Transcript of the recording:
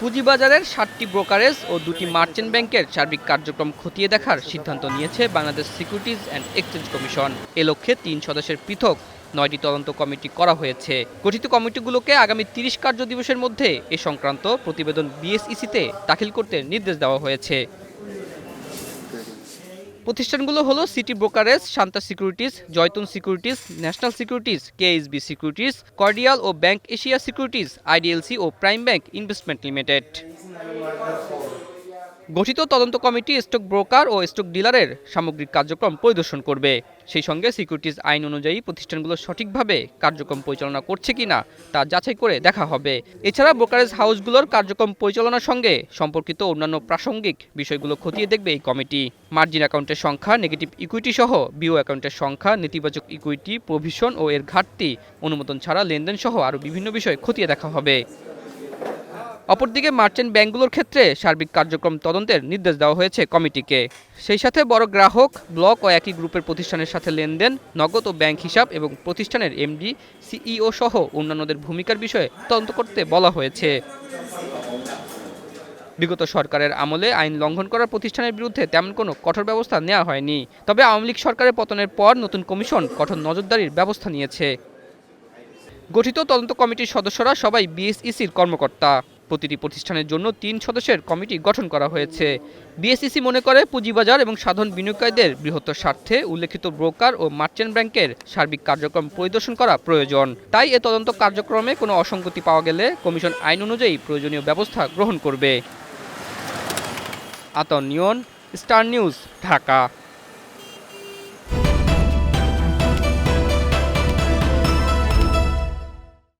পুঁজিবাজারের সাতটি ব্রোকারেজ ও দুটি মার্চেন্ট ব্যাংকের সার্বিক কার্যক্রম খতিয়ে দেখার সিদ্ধান্ত নিয়েছে Bangladesh securities and exchange commission. এ লক্ষ্যে তিন সদস্যের পৃথক নয়টি তদন্ত কমিটি করা হয়েছে। গঠিত কমিটিগুলোকে আগামী তিরিশ কার্য দিবসের মধ্যে এ সংক্রান্ত প্রতিবেদন বিএসইসিতে দাখিল করতে নির্দেশ দেওয়া হয়েছে। প্রতিষ্ঠানগুলো হলো city brokerage Shanta securities Joytun securities national securities, KSB securities cordial ও ব্যাংক এশিয়া সিকিউরিটিস আইডিএলসি ও প্রাইম ব্যাংক ইনভেস্টমেন্ট লিমিটেড। গঠিত তদন্ত কমিটি স্টক ব্রোকার ও স্টক ডিলারের সামগ্রিক কার্যক্রম পরিদর্শন করবে। সেই সঙ্গে সিকিউরিটিজ আইন অনুযায়ী প্রতিষ্ঠানগুলো সঠিকভাবে কার্যক্রম পরিচালনা করছে কিনা তা যাচাই করে দেখা হবে। এছাড়া ব্রোকারেজ হাউসগুলোর কার্যক্রম পরিচালনার সঙ্গে সম্পর্কিত অন্যান্য প্রাসঙ্গিক বিষয়গুলো খতিয়ে দেখবে এই কমিটি। মার্জিন অ্যাকাউন্টের সংখ্যা, নেগেটিভ ইকুইটি সহ বিও অ্যাকাউন্টের সংখ্যা, নেতিবাচক ইকুইটি, প্রভিশন ও এর ঘাটতি, অনুমোদন ছাড়া লেনদেন সহ আরও বিভিন্ন বিষয় খতিয়ে দেখা হবে। অপরদিকে মার্চেন্ট ব্যাংকগুলোর ক্ষেত্রে সার্বিক কার্যক্রম তদন্তের নির্দেশ দেওয়া হয়েছে কমিটিকে। সেই সাথে বড় গ্রাহক, ব্লক ও একই গ্রুপের প্রতিষ্ঠানের সাথে লেনদেন, নগদ ও ব্যাংক হিসাব এবং প্রতিষ্ঠানের এমডি, সিইও সহ অন্যান্যদের ভূমিকার বিষয়ে তদন্ত করতে বলা হয়েছে। বিগত সরকারের আমলে আইন লঙ্ঘন করার প্রতিষ্ঠানের বিরুদ্ধে তেমন কোনো কঠোর ব্যবস্থা নেওয়া হয়নি। তবে আওয়ামী লীগ সরকারের পতনের পর নতুন কমিশন কঠোর নজরদারির ব্যবস্থা নিয়েছে। গঠিত তদন্ত কমিটির সদস্যরা সবাই বিএসইসির কর্মকর্তা। প্রতিটি প্রতিষ্ঠানের জন্য তিন সদস্যের কমিটি গঠন করা হয়েছে। বিএসইসি মনে করে, পুঁজিবাজার এবং সাধারণ বিনিয়োগকারীদের বৃহত্তর স্বার্থে উল্লেখিত ব্রোকার ও মার্চেন্ট ব্যাংকের সার্বিক কার্যক্রম পরিদর্শন করা প্রয়োজন। তাই এ তদন্ত কার্যক্রমে কোনো অসঙ্গতি পাওয়া গেলে কমিশন আইন অনুযায়ী প্রয়োজনীয় ব্যবস্থা গ্রহণ করবে। আতন নিয়ন, স্টার নিউজ, ঢাকা।